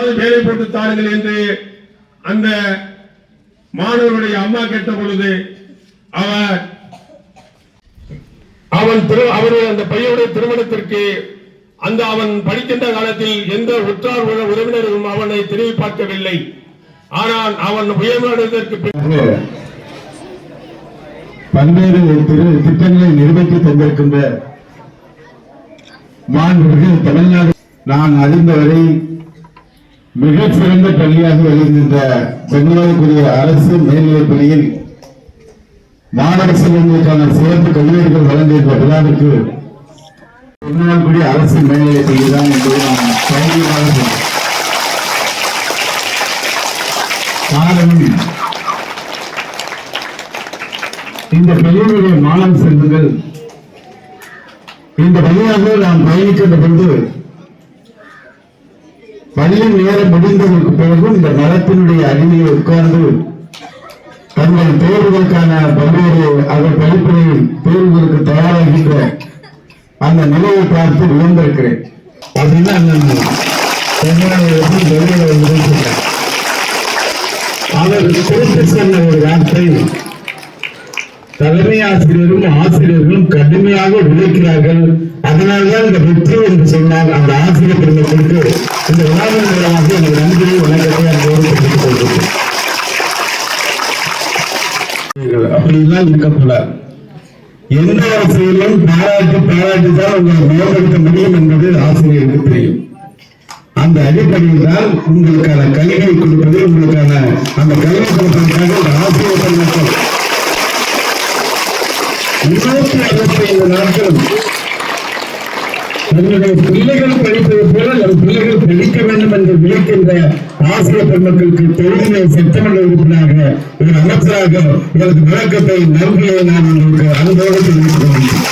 ஏதாவது வேலை போட்டு தாருங்கள் என்று அந்த மாணவருடைய அம்மா கேட்ட பொழுது அவர் அவன் அவருடைய அந்த பையனுடைய திருமணத்திற்கு அந்த அவன் படிக்கின்ற காலத்தில் எந்த உற்றார் உற- உறவினரும் அவனை திரும்பி பார்க்கவில்லை ஆனால் அவன் உயர்ந்ததற்கு பின் பல்வேறு திட்டங்களை நிறைவேற்றி தந்திருக்கின்ற மாண்புமிகு தமிழ்நாடு. நான் அறிந்தவரை மிகச்சிறந்த பள்ளியாக விளங்குகின்ற செங்கோலுக்குரிய அரசு மேல்நிலைப் பள்ளியில் மாணவர் செல்வங்களுக்கான சிறப்பு கல்லூரிகள் வழங்குகின்ற விழாவிற்கு திருநாள்குடி அரசு மேல்நிலைப் பள்ளிதான் என்பதை நாம் தைரியமாக சொல்றேன். காரணம் இந்த பள்ளியினுடைய மாணவ செல்வங்கள் இந்த வழியாக நாம் பயணிக்கின்ற பொழுது பள்ளி நேரம் முடிந்ததற்கு பிறகும் இந்த மரத்தினுடைய அருமையை உட்கார்ந்து தங்கள் தேர்வுகளுக்கான பல்வேறு அவர் படிப்பினை தேர்வுகளுக்கு தயாராகின்ற அந்த நிலையை பார்த்து விழுந்திருக்கிறேன் அப்படின்னா நான் தமிழ்நாடு அவர் குறித்து சொன்ன ஒரு வார்த்தை தலைமை ஆசிரியரும் ஆசிரியர்களும் கடுமையாக உழைக்கிறார்கள். அதனால்தான் இந்த வெற்றி என்று சொன்னால் அந்த ஆசிரியர் பெருமக்களுக்கு இந்த விழாவின் மூலமாக எனக்கு நன்றியை வணக்கத்தை அன்போடு தெரிவித்துக் கொள்கிறேன் அப்படிலாம் இருக்கக்கூடாது எந்த ஆசிரியரும் பாராட்டு பாராட்டி தான் உங்களை மேம்படுத்த முடியும் என்பது ஆசிரியருக்கு தெரியும். அந்த அடிப்படையில் தான் உங்களுக்கான கல்வியை கொடுப்பது உங்களுக்கான அந்த கல்வி கொடுப்பதற்காக ஒரு ஆசிரியர் பெருமக்கள் இருநூத்தி அறுபத்தி ஐந்து நாட்கள் என்னுடைய பிள்ளைகள் படிப்பது போல நம் பிள்ளைகள் படிக்க வேண்டும் என்று விளைக்கின்ற ஆசிரியர் பெருமக்களுக்கு தொழிலை சட்டமன்ற உறுப்பினராக ஒரு அமைச்சராக உங்களுக்கு விளக்கத்தை நன்றியை நான் உங்களுக்கு அன்போடு தெரிவித்துக்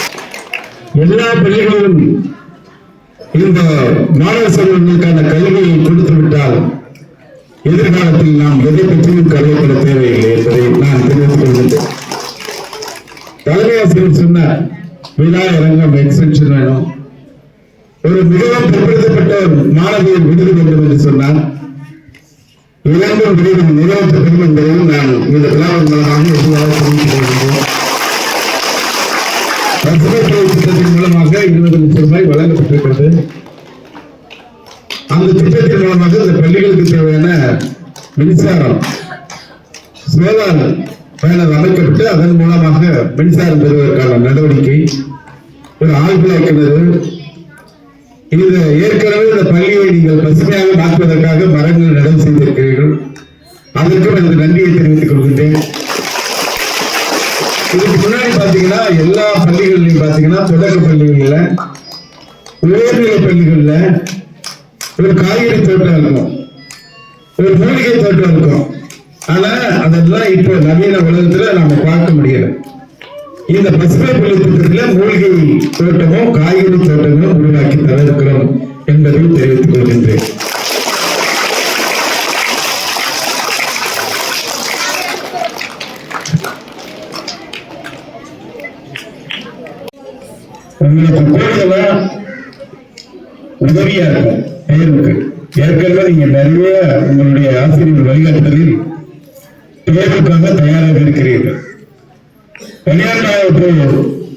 எல்லா பள்ளிகளிலும் இந்த மாணவ செல்வங்களுக்கான கல்வியை கொடுத்து விட்டால் எதிர்காலத்தில் நாம் எதை பற்றியும் கவலைப்பட தேவையில்லை என்பதை நான் தெரிவித்துக் கொள்கின்றேன். தலைமை ஆசிரியர் சொன்ன விழா அரங்கம் எக்ஸ்டென்ஷன் வேணும். ஒரு மிகவும் பிற்படுத்தப்பட்ட மாணவியை விருது வேண்டும் என்று சொன்னால் இளம்பம் விருது மிகவும் பெரும் என்பதையும் நான் இந்த விழாவின் மூலமாக தெரிவித்துக் திட்டத்தின் மூலமாக இருபது லட்சம் ரூபாய் வழங்கப்பட்டிருக்கிறது. அந்த திட்டத்தின் மூலமாக இந்த பள்ளிகளுக்கு தேவையான மின்சாரம் சோலார் பயனர் அமைக்கப்பட்டு அதன் மூலமாக மின்சாரம் பெறுவதற்கான நடவடிக்கை ஒரு ஆழ்குழா கிணறு இந்த ஏற்கனவே இந்த பள்ளியை நீங்கள் பசுமையாக மாற்றுவதற்காக மரங்கள் நடவு செய்திருக்கிறீர்கள். அதற்கும் எனக்கு நன்றியை தெரிவித்துக் கொள்கின்றேன். இதுக்கு முன்னாடி பாத்தீங்கன்னா எல்லா பள்ளிகள்லயும் பாத்தீங்கன்னா தொடக்க பள்ளிகள்ல உயர்நிலை பள்ளிகள்ல ஒரு காய்கறி தோட்டம் இருக்கும். ஒரு மூலிகை தோட்டம் இருக்கும். ஆனா அதெல்லாம் இப்ப நவீன உலகத்துல நாம பார்க்க முடியல. இந்த பசுமை பள்ளி திட்டத்துல மூலிகை தோட்டமும் காய்கறி தோட்டங்களும் உருவாக்கி தவிர்க்கிறோம் என்பதை தெரிவித்துக் கொள்கின்றேன். உங்களுக்கு கூடுதலா உதவியா இருக்கும். தேர்வுக்கு ஏற்கனவே நீங்க நிறைய உங்களுடைய ஆசிரியர் வழிகாட்டுதலில் தேர்வுக்காக தயாராக இருக்கிறீர்கள். இரண்டாவது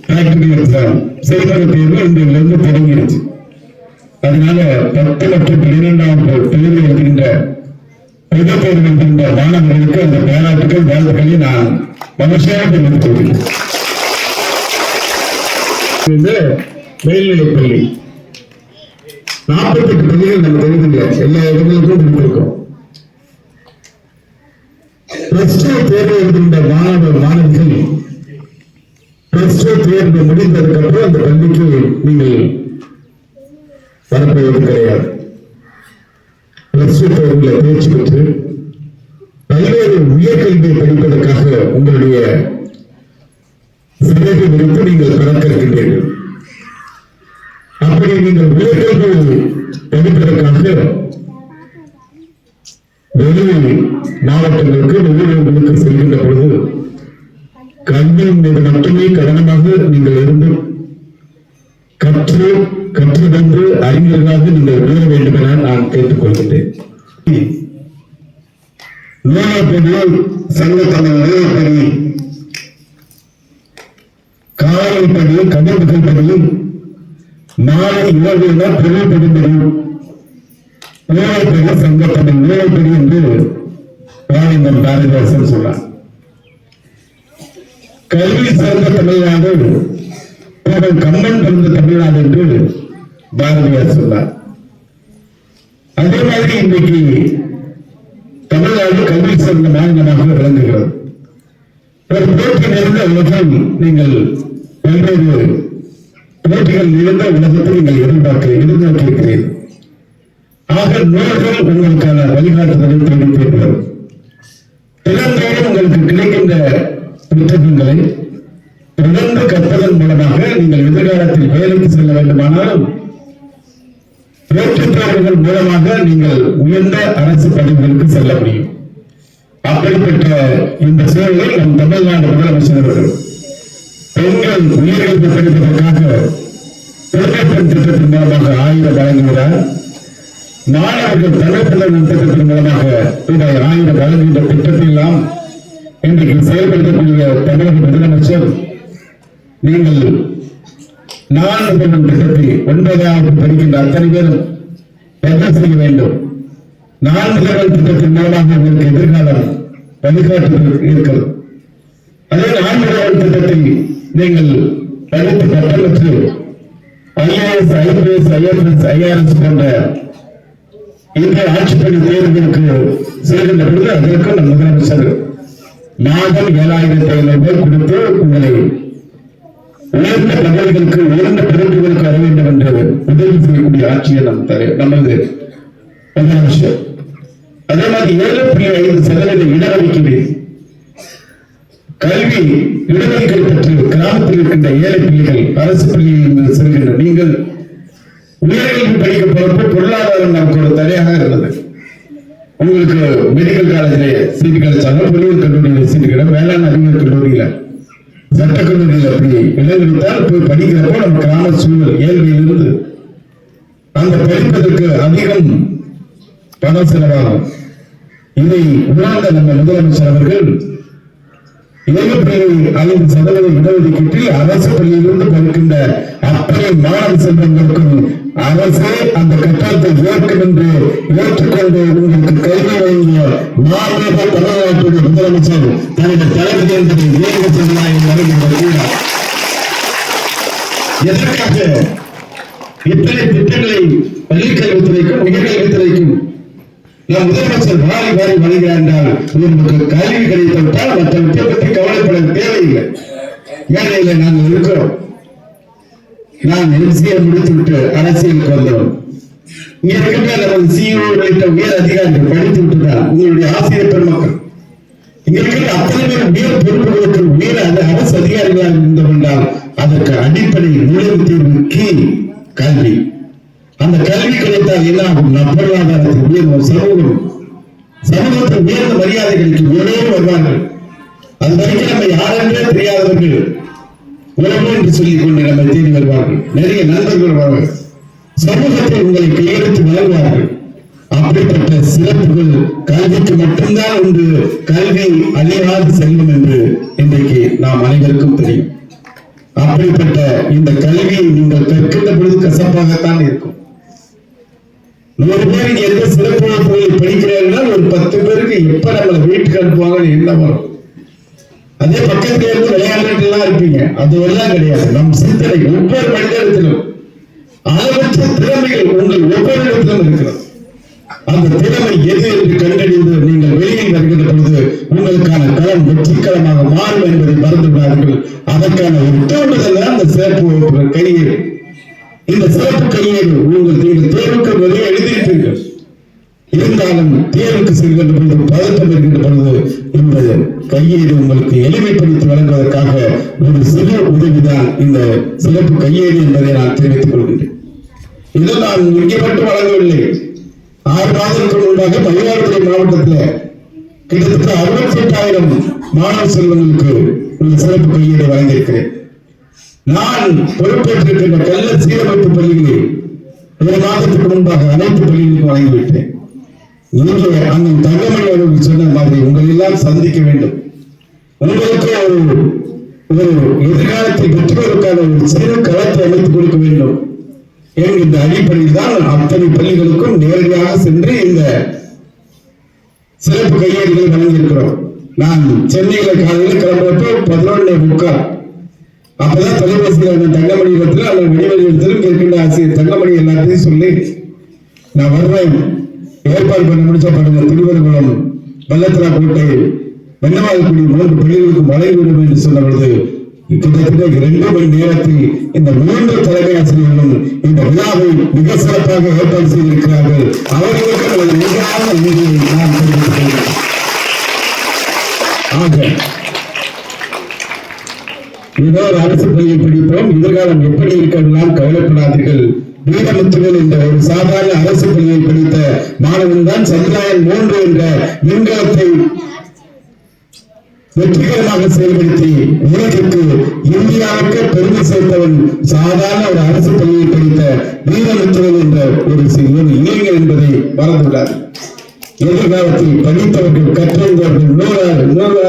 ஃபேக்டரி எக்ஸாம் செய்முறை தேர்வு தொடங்கிடுச்சு. அதனால பத்து மற்றும் பன்னிரெண்டாவது தேர்வு எழுதுகின்ற பொது தேர்வு எழுதுகின்ற மாணவர்களுக்கு அந்த பாராட்டுகள் வாழ்த்துக்களை நான் மகிழ்ச்சியாக தெரிவித்துக் கொள்கிறேன். பள்ளி. நாற்பத்தி பள்ளிகள் நம்ம எழுதுங்க எல்லா இடங்களுக்கும் கொடுத்திருக்கோம் பிளஸ் டூ தேர்வு எழுதுகின்ற மாணவ மாணவிகள் பிளஸ் தேர்வு முடிந்ததுக்கு அப்புறம் அந்த பள்ளிக்கு நீங்கள் வரப்போவது கிடையாது. பிளஸ் டூ தேர்வுல தேர்ச்சி பெற்று பல்வேறு உயர்கல்வியை படிப்பதற்காக உங்களுடைய சிறகு விருப்பு நீங்கள் கணக்கிருக்கின்றீர்கள் அப்படி நீங்கள் உயர்கல்வி படிப்பதற்காக வெளி மாவட்டங்களுக்கு வெளியூர்களுக்கு செல்கின்ற பொழுது கல்வியின் மீது மட்டுமே கவனமாக நீங்கள் இருந்து கற்று கற்றுதந்து அறிஞர்களாக நீங்கள் உயர வேண்டும் என நான் கேட்டுக்கொள்கின்றேன் நூலப்படி சங்கத்தமிழ் நூலப்படி காவல்படி கடிதங்கள் படி நாளை இரவு என பொருள்படும்படி நூலப்படி சங்கத்தமிழ் நூலப்படி என்று பாவேந்தர் பாரதிதாசன் சொன்னார் கல்வி சார்ந்த தமிழ்நாடு புகழ் கம்பன் பிறந்த தமிழ்நாடு என்று பாரதியார் சொன்னார். அதே மாதிரி இன்றைக்கு தமிழ்நாடு கல்வி சிறந்த மாநிலமாக விளங்குகிறது. ஒரு போட்டி நிறைந்த உலகம் நீங்கள் பல்வேறு போட்டிகள் நிறைந்த உலகத்தை நீங்கள் எதிர்பார்க்க எதிர்நோக்கியிருக்கிறீர்கள். ஆக நூல்கள் உங்களுக்கான வழிகாட்டுதல் போட்டித் மூலமாக நீங்கள் உயர்ந்த அரசு பதவிகளுக்கு செல்ல முடியும். அப்படிப்பட்ட இந்த சூழலில் நம் தமிழ்நாடு முதலமைச்சர் அவர்கள் பெண்கள் உயர்கல்வி படிப்பதற்காக பெருமை திட்டத்தின் மூலமாக ஆயிரம் வழங்குகிறார். மாணவர்கள் தமிழ்ப்புலன் திட்டத்தின் மூலமாக ரூபாய் ஆயிரம் வழங்குகின்ற திட்டத்தை எல்லாம் இன்றைக்கு செயல்படுத்தக்கூடிய தமிழக முதலமைச்சர் நீங்கள் நான் திட்டத்தை ஒன்பதாவது படிக்கின்ற அத்தனை பேரும் என்ன செய்ய வேண்டும்? நான்கு லெவல் திட்டத்தின் மூலமாக உங்களுக்கு எதிர்காலம் வழிகாட்டு இருக்கிறது. அதே நான்கு லெவல் திட்டத்தில் நீங்கள் படித்து பட்டம் பெற்று ஐஏஎஸ் ஐபிஎஸ் ஐஎஃப்எஸ் ஐஆர்எஸ் போன்ற இந்திய ஆட்சி பணி தேர்வுகளுக்கு செல்கின்ற பொழுது அதற்கு நம் முதலமைச்சர் மாதம் ஏழாயிரத்தி ஐநூறு ரூபாய் கொடுத்து உங்களை உயர்ந்த பதவிகளுக்கு உயர்ந்த பிறப்புகளுக்கு வர வேண்டும் என்று உதவி செய்யக்கூடிய ஆட்சியை நம் தர நமது முதலமைச்சர். அதே மாதிரி ஏழு புள்ளி ஐந்து சதவீத இடஒதுக்கீடு. கல்வி இடஒதுக்கீடு பெற்று கிராமத்தில் இருக்கின்ற ஏழை பிள்ளைகள் அரசு பள்ளியில் செல்கின்ற நீங்கள் உயர்கல்வி படிக்க போறப்போ பொருளாதாரம் நமக்கு ஒரு தடையாக இருந்தது. உங்களுக்கு மெடிக்கல் காலேஜில் சீட்டு கிடைச்சாலும் பொறியியல் கல்லூரியில் சீட்டு கிடையாது வேளாண் அறிவியல் கல்லூரியில் சட்டக் அப்படி இடம் போய் படிக்கிறப்போ நம்ம கிராம சூழல் இயல்பிலிருந்து அந்த படிப்பதற்கு அதிகம் பணம் செலவாகும். இதை உணர்ந்த நம்ம முதலமைச்சர் அவர்கள் ஏழு புள்ளி ஐந்து சதவீத இடஒதுக்கீட்டில் அரசு பள்ளியிலிருந்து படிக்கின்ற அத்தனை மாணவ செல்வங்களுக்கும் அரசே அந்த கட்டணத்தை ஏற்கும் என்று ஏற்றுக்கொண்டு உங்களுக்கு கல்வி வழங்கிய மாநில தமிழ்நாட்டுடைய முதலமைச்சர் தனது தலைமை என்பதை ஏக சமுதாயம் வருகின்ற எதற்காக இத்தனை திட்டங்களை பள்ளிக்கல்வித்துறைக்கும் உயர்கல்வித்துறைக்கும் நம் முதலமைச்சர் வாரி வாரி வருகிறார் என்றால் உங்களுக்கு கல்வி கிடைத்துவிட்டால் மற்ற பற்றி ஏழையில நாங்கள் இருக்கிறோம். நான் எம்சிஏ முடித்துவிட்டு அரசியலுக்கு வந்தோம் இங்க இருக்கின்ற நமது சிஇஓ உள்ளிட்ட உயர் அதிகாரிகள் படித்து விட்டுதான் உங்களுடைய ஆசிரியர் பெருமக்கள். இங்க இருக்கிற அத்தனை பேர் உயர் பொறுப்புகளுக்கு உயர் அந்த அரசு அதிகாரிகளாக இருந்து கொண்டால் அதற்கு அடிப்படை நுழைவுத் தீர்வு கீ கல்வி. அந்த கல்வி கிடைத்தால் என்ன ஆகும்? நம் பொருளாதாரத்தில் உயர்வு சமூகம். சமூகத்தில் உயர்ந்த மரியாதை கிடைக்கும் எல்லோரும் வருவார்கள். அது வரைக்கும் நம்ம யாரென்றே தெரியாதவர்கள். உறவு என்று சொல்லிக் கொண்டு நம்மை தேடி வருவார்கள். நிறைய நண்பர்கள் வருவார்கள். சமூகத்தில் உங்களை கையெழுத்து வழங்குவார்கள் அப்படிப்பட்ட சிறப்புகள் கல்விக்கு மட்டும்தான் உண்டு. கல்வி அழியாத செல்வம் என்று இன்றைக்கு நாம் அனைவருக்கும் தெரியும். அப்படிப்பட்ட இந்த கல்வியை நீங்கள் கற்கின்ற பொழுது கசப்பாகத்தான் இருக்கும். நூறு பேர் எந்த சிறப்பு படிக்கிறார்கள் ஒரு பத்து பேருக்கு எப்ப நம்மளை வீட்டுக்கு அனுப்புவாங்கன்னு என்ன வரும்? அதே பக்கத்துல இருந்து விளையாண்டுட்டு எல்லாம் இருப்பீங்க. அது எல்லாம் கிடையாது. நம் சிந்தனை ஒவ்வொரு மனிதத்திலும் அளவற்ற திறமைகள் உங்கள் ஒவ்வொரு இடத்திலும் இருக்கிறது. அந்த திறமை எது என்று கண்டறிந்து நீங்கள் வெளியில் வருகின்ற பொழுது உங்களுக்கான களம் வெற்றிக்கரமாக மாறும் என்பதை மறந்து விடாதீர்கள் அதற்கான ஒரு தூண்டுதல் அந்த சிறப்பு வகுப்புகள் இந்த சிறப்பு கையேடு உங்கள் நீங்கள் தேர்வுக்கு வெளியே எழுதியிருப்பீர்கள். இருந்தாலும் தேர்வுக்கு செல்கின்ற பொழுது பதட்டம் இருக்கின்ற பொழுது இந்த கையேடு உங்களுக்கு எளிமைப்படுத்தி வழங்குவதற்காக ஒரு சிறு உதவிதான் இந்த சிறப்பு கையேடு என்பதை நான் தெரிவித்துக் கொள்கின்றேன். இது நான் இங்கே மட்டும் வழங்கவில்லை. ஆறு மாதங்களுக்கு முன்பாக மயிலாடுதுறை மாவட்டத்தில் கிட்டத்தட்ட அறுபத்தி எட்டாயிரம் மாணவ செல்வங்களுக்கு ஒரு சிறப்பு கையேடு வழங்கியிருக்கிறேன். நான் பொறுப்பேற்றிருக்கின்ற கல்ல சீரமைப்பு பள்ளிகளில் ஒரு மாதத்துக்கு முன்பாக அனைத்து பள்ளிகளுக்கும் வழங்கிவிட்டேன். இங்கே அண்ணன் தங்கமணி அவர்கள் சொன்ன மாதிரி உங்களை எல்லாம் சந்திக்க வேண்டும். உங்களுக்கு ஒரு ஒரு எதிர்காலத்தில் பெற்றோருக்கான ஒரு சிறு களத்தை அமைத்துக் கொடுக்க வேண்டும். என்கின்ற அடிப்படையில் தான் அத்தனை பள்ளிகளுக்கும் நேரடியாக சென்று இந்த சிறப்பு கையேடுகளை வழங்கியிருக்கிறோம். நான் சென்னையில காலையில் கிளம்புறப்போ பதினொன்று முக்கால். அப்பதான் தொலைபேசியில் தங்கமணி இடத்துல அந்த மணிமணி இடத்திலும் இருக்கின்ற ஆசிரியர் தங்கமணி எல்லாத்தையும் சொல்லி நான் வருவேன் ஏற்பாடு பண்ண முடிச்ச பாருங்க திருவனந்தபுரம் வல்லத்தரா கோட்டை வெள்ளவாய்க்குடி மூன்று பள்ளிகளுக்கு மழை விடும் என்று சொன்ன பொழுது கிட்டத்தட்ட இரண்டு மணி நேரத்தில் இந்த மூன்று தலைமை ஆசிரியர்களும் இந்த விழாவை மிக சிறப்பாக ஏற்பாடு செய்திருக்கிறார்கள். அவர்களுக்கு நான் ஆக ஏதோ ஒரு அரசு பள்ளியை பிடிப்போம் எதிர்காலம் எப்படி இருக்கலாம் கவலைப்படாதீர்கள். வீரமுத்துகள் என்ற ஒரு சாதாரண அரசு பள்ளியை படித்த மாணவன் தான் சந்திராயன் மூன்று என்ற விண்கலத்தை வெற்றிகரமாக செயல்படுத்தி உலகிற்கு இந்தியாவுக்கு பெருமை சேர்த்தவன் சாதாரண ஒரு அரசு பள்ளியில் படித்த வீரமுத்துவன் என்ற ஒரு சிறுவன் இளைஞர் என்பதை மறந்துள்ளார் எதிர்காலத்தில் படித்தவர்கள் கற்றறிந்தவர்கள் நூறு நூறு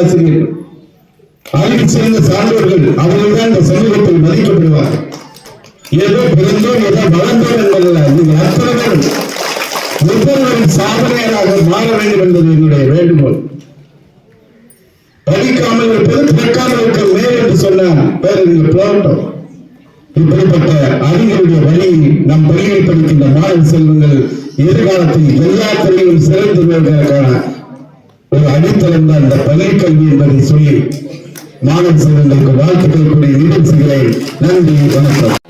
அறிவு சேர்ந்த சான்றோர்கள் அவர்கள்தான் இந்த சமூகத்தில் மதிக்கப்படுவார்கள். ஏதோ பிறந்தோம் ஏதோ வளர்ந்தோம் என்பதல்ல நீங்கள் அத்தனை பேரும் ஒவ்வொருவரும் சாதனையராக மாற வேண்டும் என்பது என்னுடைய வேண்டுகோள். படிக்காமல் இருப்பது பிறக்காமல் இருக்க மேல் என்று சொன்னார் பேரறிஞர் பிளாட்டோ இப்படிப்பட்ட அறிஞருடைய வழியில் நம் பள்ளியில் படிக்கின்ற மாணவ செல்வங்கள் எதிர்காலத்தில் எல்லா துறையிலும் சிறந்து வருவதற்கான ஒரு அடித்தளம் தான் இந்த பள்ளி கல்வி என்பதை சொல்லி மாணவ செல்வங்களுக்கு வாழ்த்துக்கள் கூடிய நிகழ்ச்சிகளை நன்றி வணக்கம்.